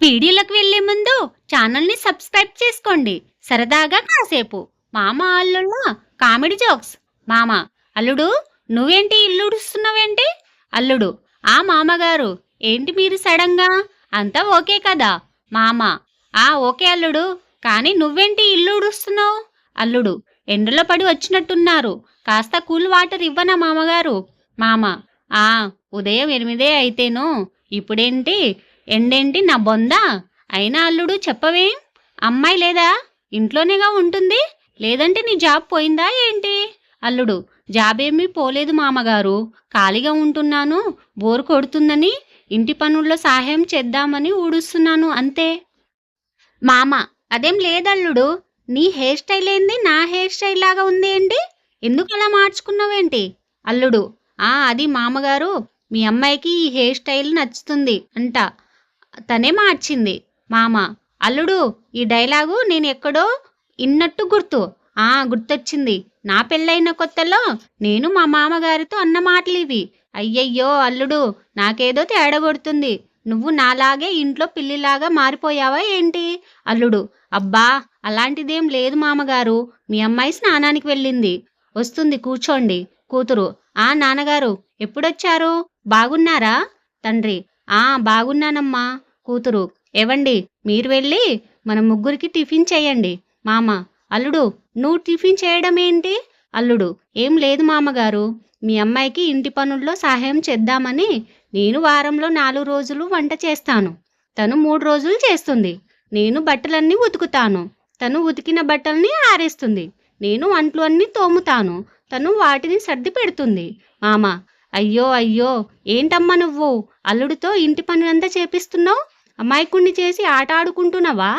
వీడియోలకు వెళ్ళే ముందు ఛానల్ని సబ్స్క్రైబ్ చేసుకోండి. సరదాగా కాసేపు. మామ అల్లుళ్ళ కామెడీ జోక్స్. మామ అల్లుడు నువ్వేంటి ఇల్లు ఉడుస్తున్నావేంటి అల్లుడు ఆ మామగారు ఏంటి మీరు సడన్గా? అంతా ఓకే కదా? మామ ఆ ఓకే అల్లుడు కానీ నువ్వేంటి ఇల్లు ఉడుస్తున్నావు అల్లుడు ఎండలో పడి వచ్చినట్టున్నారు. కాస్త కూల్ వాటర్ ఇవ్వనా మామగారు? మామ ఆ ఉదయం ఎనిమిదే అయితేను. ఇప్పుడేంటి? ఎండేంటి నా బొంద? అయినా అల్లుడు చెప్పవేం? అమ్మాయి లేదా? ఇంట్లోనేగా ఉంటుంది? లేదంటే నీ జాబ్ పోయిందా ఏంటి? అల్లుడు జాబ్ ఏమీ పోలేదు మామగారు. ఖాళీగా ఉంటున్నాను బోరు కొడుతుందని ఇంటి పనుల్లో సహాయం చేద్దామని ఊడుస్తున్నాను అంతే. మామ అదేం లేదల్లుడు. నీ హెయిర్ స్టైల్ ఏంది? నా హెయిర్ స్టైల్ లాగా ఉంది ఏంటి? ఎందుకు అలా మార్చుకున్నావేంటి? అల్లుడు ఆ అది మామగారు. మీ అమ్మాయికి ఈ హెయిర్ స్టైల్ నచ్చుతుంది అంట. తనే మార్చింది. మామ అల్లుడు ఈ డైలాగు నేను ఎక్కడో ఇన్నట్టు గుర్తు. ఆ గుర్తొచ్చింది. నా పెళ్ళైన కొత్తలో నేను మా మామగారితో అన్న మాటలు ఇవి అయ్యయ్యో అల్లుడు నాకేదో తేడగొడుతుంది నువ్వు నాలాగే ఇంట్లో పిల్లిలాగా మారిపోయావా ఏంటి? అల్లుడు అబ్బా అలాంటిదేం లేదు మామగారు. మీ అమ్మాయి స్నానానికి వెళ్ళింది. వస్తుంది కూర్చోండి. కూతురు ఆ నాన్నగారు ఎప్పుడొచ్చారు? బాగున్నారా? తండ్రి ఆ బాగున్నానమ్మా. కూతురు ఏవండి మీరు వెళ్ళి మన ముగ్గురికి టిఫిన్ చేయండి. మామ అల్లుడు నువ్వు టిఫిన్ చేయడం ఏంటి? అల్లుడు ఏం లేదు మామగారు. మీ అమ్మాయికి ఇంటి పనుల్లో సహాయం చేద్దామని నేను వారంలో నాలుగు రోజులు వంట చేస్తాను. తను మూడు రోజులు చేస్తుంది. నేను బట్టలన్నీ ఉతుకుతాను. తను ఉతికిన బట్టల్ని ఆరేస్తుంది. నేను అంట్లు అన్నీ తోముతాను. తను వాటిని సర్ది పెడుతుంది. మామ అయ్యో అయ్యో ఏంటమ్మా నువ్వు? అల్లుడితో ఇంటి పనులంతా చేపిస్తున్నావు? అమాయకుణ్ణి చేసి ఆట ఆడుకుంటున్నావా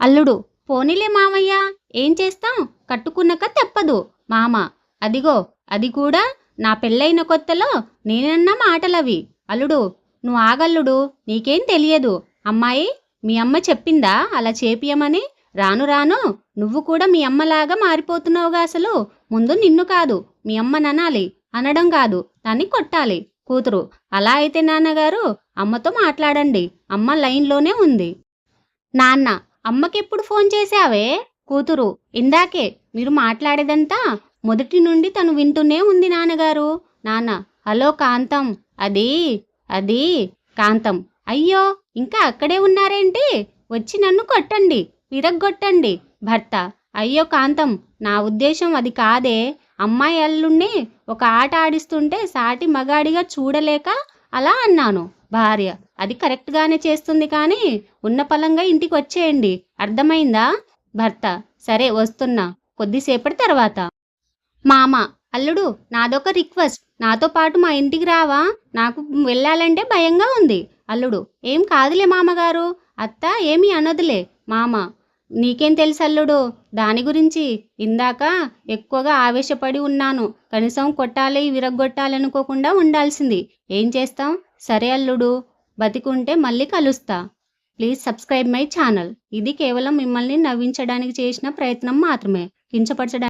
అల్లుడు పోనీలే మామయ్య ఏం చేస్తాం? కట్టుకున్నాక తెప్పదు. మామ అదిగో అది కూడా నా పెళ్ళైన కొత్తలో నేనన్న మాటలవి. అల్లుడు నువ్వు ఆగల్లుడు నీకేం తెలియదు. అమ్మాయి మీ అమ్మ చెప్పిందా? అలా చేపియమని? రాను రాను నువ్వు కూడా మీ అమ్మలాగా మారిపోతున్నావుగా అసలు. ముందు నిన్ను కాదు మీ అమ్మ ననాలి. అనడం కాదు దాన్ని కొట్టాలి. కూతురు అలా అయితే నాన్నగారు అమ్మతో మాట్లాడండి. అమ్మ లైన్లోనే ఉంది. నాన్న అమ్మకెప్పుడు ఫోన్ చేశావే? కూతురు ఇందాకే మీరు మాట్లాడేదంతా మొదటి నుండి తను వింటూనే ఉంది నాన్నగారు. నాన్న హలో కాంతం అది అది కాంతం. అయ్యో ఇంకా అక్కడే ఉన్నారేంటి? వచ్చి నన్ను కొట్టండి విరగ్గొట్టండి భర్త. అయ్యో కాంతం నా ఉద్దేశం అది కాదే. అమ్మాయి అల్లుణ్ణి ఒక ఆట ఆడిస్తుంటే సాటి మగాడిగా చూడలేక అలా అన్నాను. భార్య అది కరెక్ట్గానే చేస్తుంది కానీ ఉన్న పలంగా ఇంటికి వచ్చేయండి. అర్థమైందా? భర్త సరే వస్తున్నా. కొద్దిసేపటి తర్వాత. మామ అల్లుడు నాదొక రిక్వెస్ట్. నాతో పాటు మా ఇంటికి రావా? నాకు వెళ్ళాలంటే భయంగా ఉంది. అల్లుడు ఏం కాదులే మామగారు. అత్త ఏమీ అనదులే. మామ నీకేం తెలుసు అల్లుడు? దాని గురించి ఇందాక ఎక్కువగా ఆవేశపడి ఉన్నాను. కనీసం కొట్టాలి విరగ్గొట్టాలనుకోకుండా ఉండాల్సింది. ఏం చేస్తాం? సరే అల్లుడు. బతికుంటే మళ్ళీ కలుస్తా. Please subscribe my channel. ఇది కేవలం మిమ్మల్ని నవ్వించడానికి చేసిన ప్రయత్నం మాత్రమే. కించపరచడానికి